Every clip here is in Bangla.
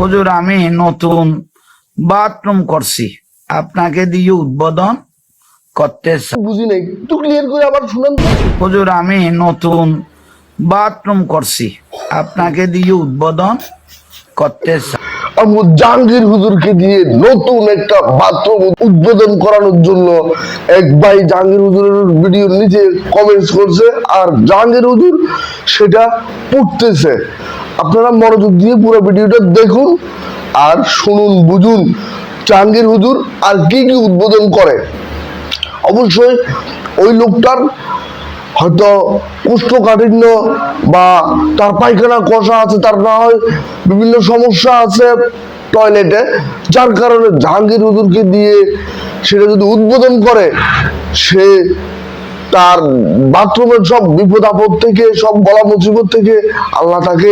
হুজুর আমি নতুন বাথরুম করছি। আপনাকে দিয়ে উদ্বোধন করতে বুঝি নাই। একটু ক্লিয়ার করে আবার শুনান হুজুর আমি নতুন বাথরুম করছি। আপনাকে দিয়ে উদ্বোধন করতে জাহাঙ্গীর হুজুরকে দিয়ে নতুন একটা বাথরুম উদ্বোধন করানোর জন্য এক ভাই জাহাঙ্গীর হুজুরের ভিডিওর নিচে কমেন্টস করছে, আর জাহাঙ্গীর হুজুর সেটা পড়তেছে। আপনারা মনোযোগ দিয়ে পুরো ভিডিওটা দেখুন আর শুনুন, বুঝুন জাহাঙ্গীর হুজুর আর কি কি উদ্বোধন করে। অবশ্যই ওই লোকটার হয়তো কোষ্ঠকাঠিন্য বা তার পায়খানা কষা আছে, তার না হয় বিভিন্ন সমস্যা আছে টয়লেটে যার কারণে জাহাঙ্গীর হুজুরকে দিয়ে সেটা যদি উদ্বোধন করে, সে তার বাথরুমের সব বিপদ আপদ থেকে, সব গলা মুসিবত থেকে আল্লাহ তাকে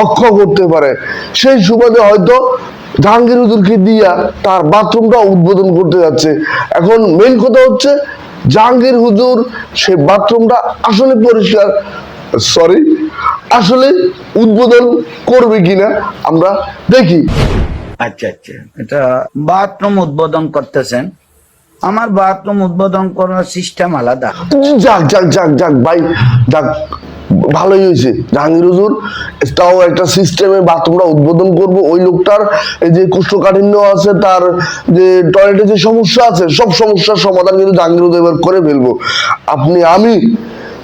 রক্ষা করতে পারে। সেই সুবাদে হয়তো জাহাঙ্গীর হুজুরকে দিয়া তার বাথরুমটা উদ্বোধন করতে যাচ্ছে। এখন মেন কথা হচ্ছে জাহাঙ্গীর হুজুর সে বাথরুমটা আসলে পরিষ্কার সরি আসলে উদ্বোধন করবে কিনা আমরা দেখি। আচ্ছা আচ্ছা এটা বাথরুম উদ্বোধন করতেছেন। আমার বাথরুম উদ্বোধন করার সিস্টেম আলাদা। যাক যাক যাক যাক ভাই যাক। ভালোই হয়েছে। জাহাঙ্গীর হুজুর, তাও একটা সিস্টেমে বাথরুমটা উদ্বোধন করব। ওই লোকটার যে কোষ্ঠকাঠিন্য আছে, তার যে টয়লেটে যে সমস্যা আছে, সব সমস্যার সমাধান কিন্তু জাহাঙ্গীর হুজুর এবার করে ফেলব। আপনি, আমি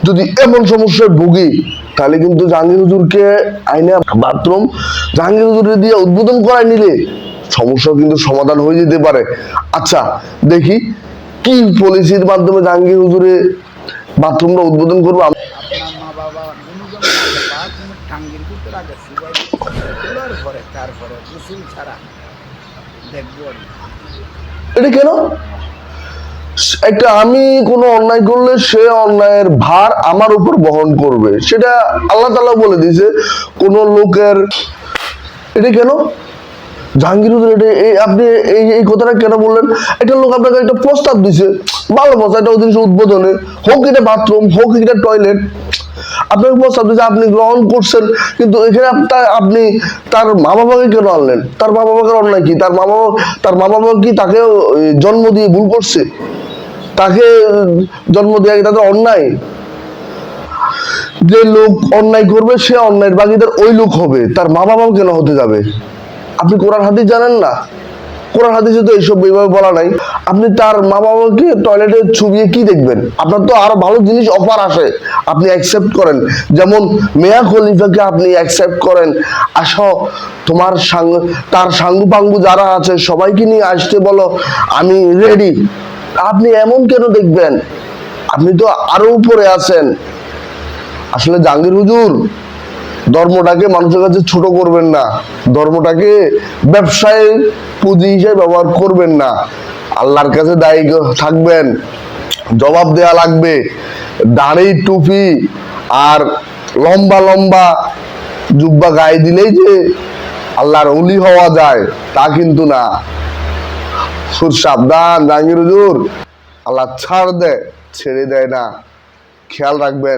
যদি এমন সমস্যায় ভুগি, তাহলে কিন্তু জাহাঙ্গীর হুজুরকে আইনে বাথরুম জাহাঙ্গীর হুজুরে দিয়ে উদ্বোধন করায় নিলে সমস্যা কিন্তু সমাধান হয়ে যেতে পারে। আচ্ছা দেখি, কি পলিসির মাধ্যমে জাহাঙ্গীর হুজুরে বাথরুমটা উদ্বোধন করব? আম- আপনার মা বাবা বাথরুমের ভিতরে আগে ছাড়া এটা কেন? একটা আমি কোনো অন্যায় করলে সে অন্যায়ের ভার আমার উপর বহন করবে। সেটা আল্লাহ তালা বলে দিয়েছে, কোন লোকের এটা কেন? জাহাঙ্গীর এই আপনি এই এই কথাটা কেন বললেন? একটা লোক আপনাকে একটা প্রস্তাব দিছে ভালো প্রস্তাব, এটা ওদিন উদ্বোধনে। হোক এটা বাথরুম, হোক এটা টয়লেট আপনাকে প্রস্তাব দিয়েছে আপনি গ্রহণ করছেন, কিন্তু এখানে আপনি, তার মা বাবাকে কেন আনলেন? তার মা বাবাকে অন্যায় কি? তার মা বাবা তার মা বাবা কি তাকে জন্ম দিয়ে ভুল করছে? তাকে জন্ম দেওয়া তাদের অন্যায়? যে লোক অন্যায় করবে, সে অন্যায়ের বাগিদার ওই লোক হবে। তার মা বাবাও কেন হতে যাবে? আপনি কোরআন হাদিস জানেন না? কোরআন হাদিসে তো এইসব এইভাবে বলা নাই। আপনি তার মা বাবাকে টয়লেটে ছুবিয়ে কি দেখবেন? আপনার তো আরও ভালো জিনিস অফার আসে। আপনি অ্যাকসেপ্ট করেন। যেমন মেয়া খলিফাকে আপনি অ্যাকসেপ্ট করেন। আসো, তোমার সাঙ্গ তার সাঙ্গু পাঙ্গু যারা আছে, সবাইকে নিয়ে আসতে বলো। আমি রেডি আপনি এমন কেন দেখবেন? আপনি তো আরও উপরে আছেন। আসলে জাহাঙ্গীর হুজুর ধর্মটাকে মানুষের কাছে ছোট করবেন না। ধর্মটাকে ব্যবসায় পুঁজি হিসেবে ব্যবহার করবেন না। আল্লাহর কাছে দায়ী থাকবেন, জবাব দেয়া লাগবে, দাড়ি, টুপি আর লম্বা লম্বা জুব্বা গায়ে দিলেই যে আল্লাহর অলি হওয়া যায়, তা কিন্তু না। সুর সাবধান, জাহাঙ্গীর হুজুর। আল্লাহ ছাড় দেয় ছেড়ে দেয় না। খেয়াল রাখবেন।